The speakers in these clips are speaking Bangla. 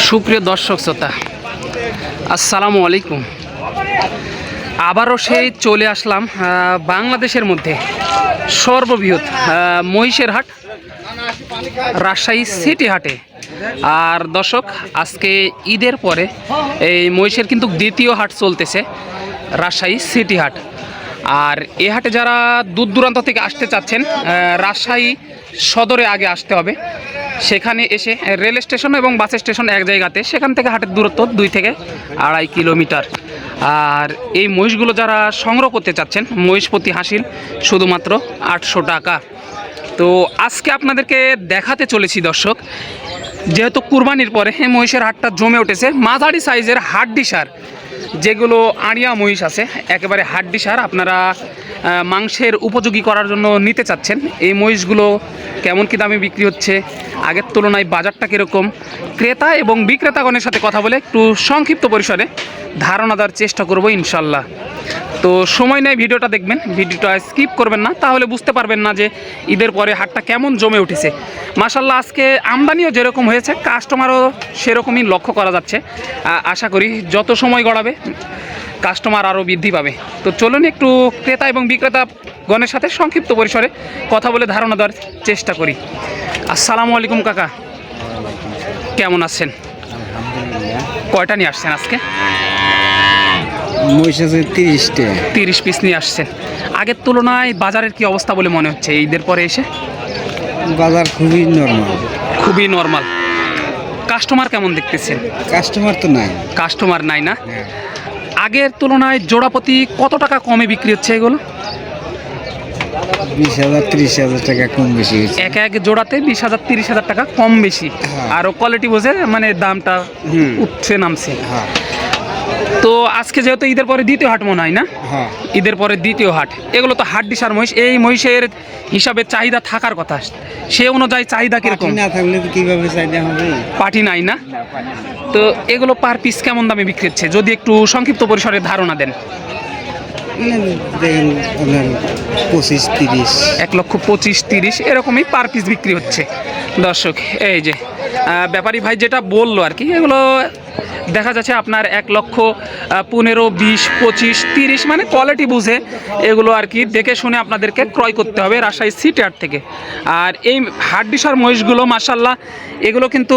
সুপ্রিয় দর্শক শ্রোতা, আসসালামু আলাইকুম। আবারও সেই চলে আসলাম বাংলাদেশের মধ্যে সর্ববৃহৎ মহিষের হাট, রাজশাহী সিটি হাটে। আর দর্শক, আজকে ঈদের পরে এই মহিষের কিন্তু দ্বিতীয় হাট চলতেছে, রাজশাহী সিটি হাট। আর এ হাটে যারা দূর দূরান্ত থেকে আসতে চাচ্ছেন রাজশাহী সদরে আগে আসতে হবে। সেখানে এসে রেল স্টেশন এবং বাস স্টেশন এক জায়গাতে, সেখান থেকে হাটের দূরত্ব দুই থেকে আড়াই কিলোমিটার। আর এই মহিষগুলো যারা সংগ্রহ করতে চাচ্ছেন, মহিষ প্রতি হাসিল শুধুমাত্র আটশো টাকা। তো আজকে আপনাদেরকে দেখাতে চলেছি দর্শক যেহেতু কুরবানির পরে এই মহিষের হাটটা জমে উঠেছে, মাঝারি সাইজের হাড্ডি সার, যেগুলো আড়িয়া মহিষ আছে, একেবারে হাড্ডি সার আপনারা মাংসের উপযোগী করার জন্য নিতে চাচ্ছেন। এই মহিষগুলো কেমন কী দামে বিক্রি হচ্ছে? আগের তুলনায় বাজারটা কীরকম? ক্রেতা এবং বিক্রেতাগণের সাথে কথা বলে একটু সংক্ষিপ্ত পরিসরে ধারণা দেওয়ার চেষ্টা করব ইনশাল্লাহ। তো সময় নেই ভিডিওটা দেখবেন ভিডিওটা স্কিপ করবেন না তাহলে বুঝতে পারবেন না যে ঈদের পরে হাটটা কেমন জমে উঠেছে। মাসাল্লাহ আজকে আমদানিও যেরকম হয়েছে কাস্টমারও সেরকমই লক্ষ্য করা যাচ্ছে। আশা করি যত সময় গড়াবে কাস্টমার আরও বৃদ্ধি পাবে। তো চলুন একটু ক্রেতা এবং বিক্রেতা গণের সাথে সংক্ষিপ্ত পরিসরে কথা বলে ধারণা দেওয়ার চেষ্টা করি। আসসালামু আলাইকুম কাকা। কেমন আছেন? কয়টা নিয়ে আসছেন আজকে? মহিষ আছে তিরিশটা। তিরিশ পিস নিয়ে আসছেন আগের তুলনায় বাজারের কি অবস্থা বলে মনে হচ্ছে ঈদের পরে এসে? বাজার খুবই নর্মাল খুবই নর্মাল কাস্টমার কেমন দেখতেছেন? কাস্টমার তো নাই। কাস্টমার নাই না? আগের তুলনায় জোড়াপতি কত টাকা কমে বিক্রি হচ্ছে এগুলো? বিশ হাজার ত্রিশ হাজার টাকা কম বেশি এক এক জোড়াতে বিশ হাজার তিরিশ হাজার টাকা কম বেশি। হ্যাঁ। আরও কোয়ালিটি বোঝে মানে দামটা উঠছে নামছে। হ্যাঁ। তো আজকে যেহেতু ঈদের পরে দ্বিতীয় হাট মনে হয় না? হ্যাঁ। ঈদের পরে দ্বিতীয় হাট। এগুলো তো হাট ডিসার মহিষ। এই মহিষের হিসাবে চাহিদা থাকার কথা। সে অনুযায়ী চাহিদা কীরকম? না থাকলে কীভাবে চাইতে হবে? পাটি নাই না? তো এগুলো পার পিস কেমন দামে বিক্রি হচ্ছে? যদি একটু সংক্ষিপ্ত পরিসরে ধারণা দেন। পঁচিশ তিরিশ। এক লক্ষ পঁচিশ তিরিশ এরকমই পার পিস বিক্রি হচ্ছে। দর্শক এই যে ব্যাপারী ভাই যেটা বলল আর কি, এগুলো দেখা যাচ্ছে আপনার এক লক্ষ পনেরো, বিশ, পঁচিশ, তিরিশ মানে কোয়ালিটি বুঝে এগুলো আর কি দেখে শুনে আপনাদেরকে ক্রয় করতে হবে রাজশাহী সিটি হাট থেকে। আর এই হাড্ডিসার মহিষগুলো মাসাল্লাহ এগুলো কিন্তু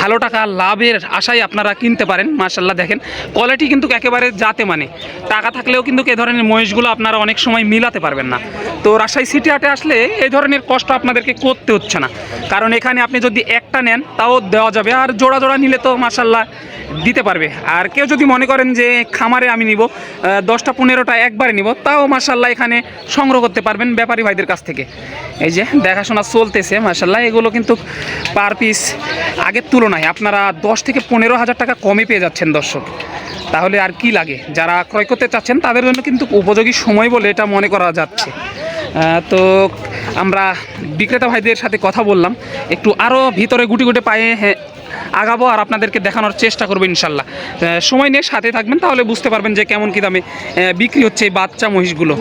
ভালো টাকা লাভের আশায় আপনারা কিনতে পারেন মাসাল্লাহ দেখেন। কোয়ালিটি কিন্তু একেবারে যাতে মানে। টাকা থাকলেও কিন্তু এ ধরনের মহিষগুলো আপনারা অনেক সময় মিলাতে পারবেন না। তো রাজশাহী সিটি হাটে আসলে এই ধরনের কষ্ট আপনাদেরকে করতে হচ্ছে না। কারণ এখানে আপনি যদি একটা নেন, তাও দেওয়া যাবে। আর জোড়া জোড়া নিলে তো মাসাল্লাহ দিতে পারবে। আর কেউ যদি মনে করেন যে খামারে আমি নিব দশটা পনেরোটা একবারে নিব, তাও মাসাল্লাহ এখানে সংগ্রহ করতে পারবেন ব্যাপারী ভাইদের কাছ থেকে। এই যে দেখাশোনা চলতেছে মাসাল্লাহ এগুলো কিন্তু পার পিস আগের তুলনায় আপনারা দশ থেকে পনেরো হাজার টাকা কমে পেয়ে যাচ্ছেন দর্শক। তাহলে আর কি লাগে? যারা ক্রয় করতে চাচ্ছেন, তাদের জন্য কিন্তু উপযোগী সময় বলে এটা মনে করা যাচ্ছে। তো আমরা বিক্রেতা ভাইদের সাথে কথা বললাম। একটু আরও ভিতরে গুটি গুটি পায়ে আগাবো আর আপনাদেরকে দেখানোর চেষ্টা করব ইনশাল্লাহ। সময় নিয়ে সাথে থাকবেন, তাহলে বুঝতে পারবেন যে কেমন কী দামে বিক্রি হচ্ছে এই বাচ্চা মহিষগুলো।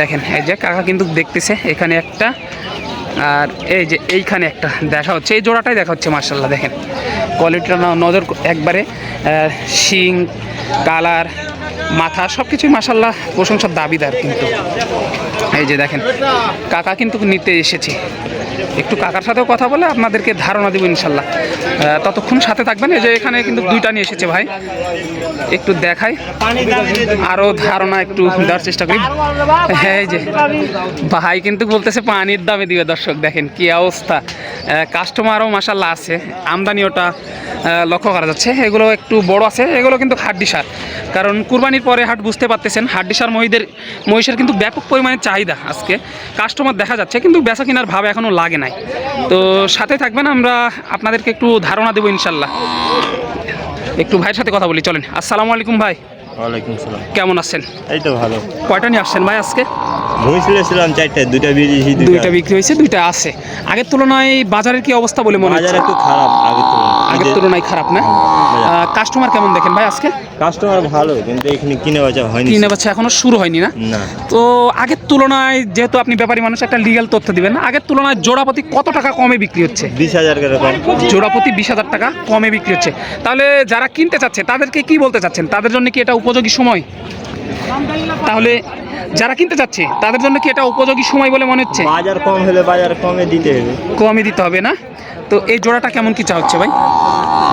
দেখেন, এই যে কাকা কিন্তু দেখতেছে, এখানে একটা, আর এই যে এইখানে একটা দেখা হচ্ছে। এই জোড়াটাই দেখা হচ্ছে মার্শাল্লাহ দেখেন। কোয়ালিটিটা নজর একবারে শিং, কালার মাথা সব কিছুই মাসাল্লাহ প্রশংসার দাবিদার কিন্তু। এই যে দেখেন, কাকা কিন্তু নিতে এসেছে। একটু কাকার সাথেও কথা বলে আপনাদেরকে ধারণা দেবো ইনশাল্লাহ ততক্ষণ সাথে থাকবেন। এই যে এখানে কিন্তু দুইটা নিয়ে এসেছে ভাই। একটু দেখাই আরও ধারণা একটু দেওয়ার চেষ্টা করি। হ্যাঁ এই যে ভাই কিন্তু বলতেছে পানির দামে দিবে। দর্শক দেখেন কি অবস্থা। কাস্টমারও মাসাল্লাহ আছে। আমদানিওটা লক্ষ্য করা যাচ্ছে। এগুলো একটু বড় আছে এগুলো কিন্তু হাড্ডি সার। কারণ কুরবানির পরে হাট বুঝতে পারতেছেন হাড্ডি সার মহিদের মহিষের কিন্তু ব্যাপক পরিমাণে চাহিদা আজকে। কাস্টমার দেখা যাচ্ছে কিন্তু বেচা কেনার ভাব এখনও লাগে নাই। তো সাথে থাকবেন আমরা আপনাদেরকে একটু ধারণা দেবো ইনশাল্লাহ। একটু ভাইয়ের সাথে কথা বলি চলেন। আসসালামু আলাইকুম ভাই। ওয়ালাইকুম সালাম। কেমন আছেন? এই তো ভালো। কয়টা নিয়ে আসছেন ভাই আজকে? চারটে দুইটা বিক্রি হয়েছে দুইটা। আছে। আগের তুলনায় বাজারের কি অবস্থা বলে মনে বাজার একটু খারাপ আগে তুলনায়। আগের তুলনায় খারাপ না? কাস্টমার কেমন দেখেন ভাই আজকে? কাস্টমার ভালো কিন্তু এখানে কিনে বেচা হয়নি। কিনে বাচ্চা এখনও শুরু হয়নি না? তো আগের তুলনায় যেহেতু আপনি ব্যাপারী মানুষ একটা লিগ্যাল তথ্য দিবেন আগের তুলনায় জোড়াপতি কত টাকা কমে বিক্রি হচ্ছে? বিশ হাজার কম। জোড়াপতি বিশ হাজার টাকা কমে বিক্রি হচ্ছে। তাহলে যারা কিনতে চাচ্ছে তাদেরকে কি বলতে চাচ্ছেন? তাদের জন্য কি এটা উপযোগী সময়? তাহলে যারা কিনতে চাচ্ছে তাদের জন্য কি এটা উপযোগী সময় বলে মনে হচ্ছে? বাজার কম হলে বাজার কমে দিতে হবে। কমে দিতে হবে না? তো এই জোড়াটা কেমন কি চা হচ্ছে ভাই?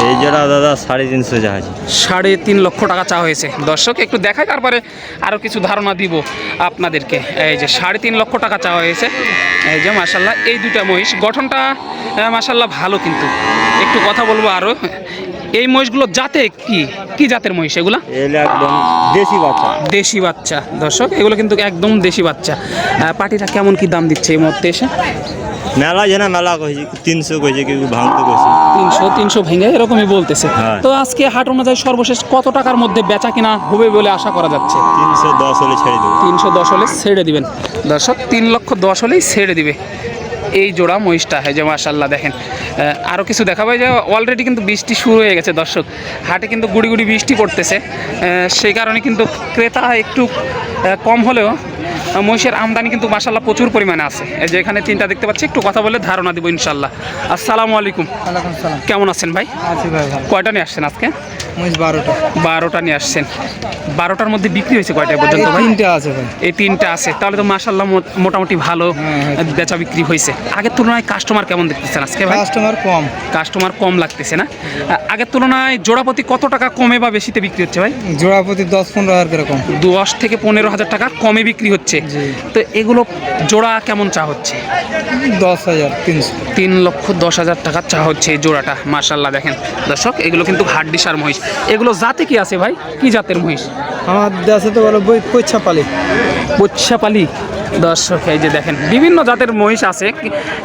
এই জোড়া দাদা সাড়ে তিনশো জাহাজ সাড়ে তিন লক্ষ টাকা চা হয়েছে। দর্শক একটু দেখায় তারপরে আরও কিছু ধারণা দিব আপনাদেরকে। এই যে সাড়ে তিন লক্ষ টাকা চা হয়েছে। এই যে মাসাল্লাহ এই দুইটা মহিষ। গঠনটা মাসাল্লাহ ভালো কিন্তু। একটু কথা বলব আরও এই মহিষগুলো জাতে কি? কি জাতের মহিষ এগুলা? দেশি বাচ্চা। দেশি বাচ্চা দর্শক। এগুলো কিন্তু একদম দেশি বাচ্চা। পাটিটা কেমন কি দাম দিচ্ছে এই মুহূর্তে এসে? মেলা যে না মেলা কইছি তিনশো কইছে কেউ ভাঙতে কইছি। তিনশো তিনশো ভেঙে এরকমই বলতেছে। হ্যাঁ। তো আজকে হাট অনুযায়ী সর্বশেষ কত টাকার মধ্যে বেচা কিনা হবে বলে আশা করা যাচ্ছে? তিনশো দশ হলে ছেড়ে দেবে। তিনশো দশ হলে ছেড়ে দিবেন। দর্শক তিন লক্ষ দশ হলেই ছেড়ে দিবে। এই জোড়া মহিষটা হয় যে মার্শাল্লাহ দেখেন। আরও কিছু দেখাবে যে অলরেডি কিন্তু বৃষ্টি শুরু হয়ে গেছে দর্শক। হাটে কিন্তু গুড়ি গুড়ি বৃষ্টি পড়তেছে। সেই কারণে কিন্তু ক্রেতা একটু কম হলেও মহিষের আমদানি কিন্তু মাশাল্লাহ প্রচুর পরিমাণে আছে। এই যে এখানে তিনটা দেখতে পাচ্ছি একটু কথা বলে ধারণা দিব ইনশাল্লাহ আসসালামু আলাইকুম। কেমন আছেন ভাই? কয়টা নিয়ে আসছেন আজকে? বারোটা। বারোটা নিয়ে আসছেন। বারোটার মধ্যে বিক্রি হয়েছে কয়টা পর্যন্ত ভাই? তিনটে আছে ভাই। এই তিনটা আছে। তাহলে তো মাসাল্লাহ মোটামুটি ভালো হ্যাঁ, বেচা বিক্রি হয়েছে। আগের তুলনায় কাস্টমার কেমন দেখতেছেন আজকে ভাই? কাস্টমার কম। কাস্টমার কম লাগতেছে না? আগের তুলনায় জোড়াপতি কত টাকা কমে বা বেশিতে বিক্রি হচ্ছে ভাই? জোড়াপতি দশ পনেরো হাজার করে কম। দশ থেকে পনেরো হাজার টাকা কমে বিক্রি হচ্ছে। জি। তো এগুলো জোড়া কেমন চা হচ্ছে? দশ হাজার তিনশো। তিন লক্ষ দশ হাজার টাকার চা হচ্ছে এই জোড়াটা মার্শাল্লাহ দেখেন। দর্শক এগুলো কিন্তু হাড্ডিসার মহিষ। এগুলো জাতে কি আছে ভাই? কি জাতের মহিষ? আমার দেশে তো বলো বই পৈচ্ছা পালি পোচ্ছাপালি দর্শক এই যে দেখেন বিভিন্ন জাতের মহিষ আছে।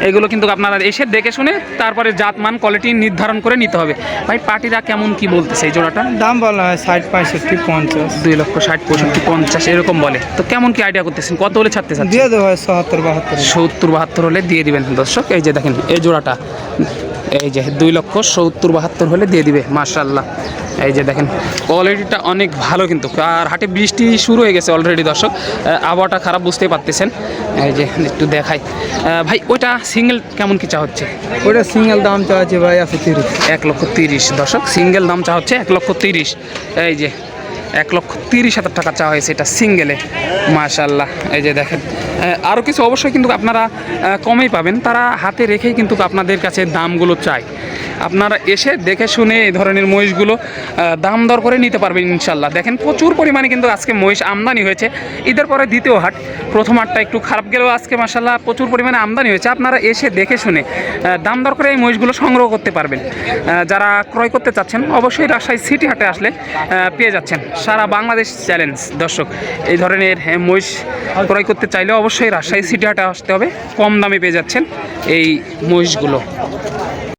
এগুলো কিন্তু আপনারা এসে দেখে শুনে তারপরে জাত মান কোয়ালিটি নির্ধারণ করে নিতে হবে। ভাই পার্টিরা কেমন কি বলতেছে এই জোড়াটা? দাম বলা হয় ষাট পঁয়ষট্টি পঞ্চাশ। দুই লক্ষ ষাট পঁয়ষট্টি পঞ্চাশ এরকম বলে। তো কেমন কি আইডিয়া করতেছেন? কত হলে ছাড়তে চাচ্ছেন? দিয়ে দেবো হয় সত্তর বাহাত্তর। সত্তর বাহাত্তর হলে দিয়ে দিবেন দর্শক। এই যে দেখেন এই জোড়াটা। এই যে দুই লক্ষ সত্তর বাহাত্তর হলে দিয়ে দিবে মার্শাল্লাহ এই যে দেখেন কোয়ালিটিটা অনেক ভালো কিন্তু। আর হাটে বৃষ্টি শুরু হয়ে গেছে অলরেডি দর্শক। আবহাওয়াটা খারাপ বুঝতেই পারতেছেন। এই যে একটু দেখাই। ভাই ওইটা সিঙ্গেল কেমন কি চা হচ্ছে? ওইটা সিঙ্গেল দাম চাচ্ছে ভাই আছে তিরিশ। এক লক্ষ তিরিশ। দর্শক সিঙ্গেল দাম চা হচ্ছে এক লক্ষ তিরিশ। এই যে এক লক্ষ তিরিশ হাজার টাকা চাওয়া হয়েছে এটা সিঙ্গেলে। মাশাল্লাহ এই যে দেখেন। আরও কিছু অবশ্যই কিন্তু আপনারা কমেই পাবেন। তারা হাতে রেখেই কিন্তু আপনাদের কাছে দামগুলো চায়। আপনারা এসে দেখে শুনে এই ধরনের মহিষগুলো দাম দর করে নিতে পারবেন ইনশাল্লাহ দেখেন প্রচুর পরিমাণে কিন্তু আজকে মহিষ আমদানি হয়েছে। ঈদের পরে দ্বিতীয় হাট, প্রথম হাটটা একটু খারাপ গেলেও আজকে মাসাল্লাহ প্রচুর পরিমাণে আমদানি হয়েছে। আপনারা এসে দেখে শুনে দাম দর করে এই মহিষগুলো সংগ্রহ করতে পারবেন। যারা ক্রয় করতে চাচ্ছেন, অবশ্যই রাজশাহী সিটি হাটে আসলে পেয়ে যাচ্ছেন। সারা বাংলাদেশ চ্যালেঞ্জ। দর্শক, এই ধরনের মহিষ ক্রয় করতে চাইলে অবশ্যই রাজশাহী সিটি হাটে আসতে হবে। কম দামে পেয়ে যাচ্ছেন এই মহিষগুলো।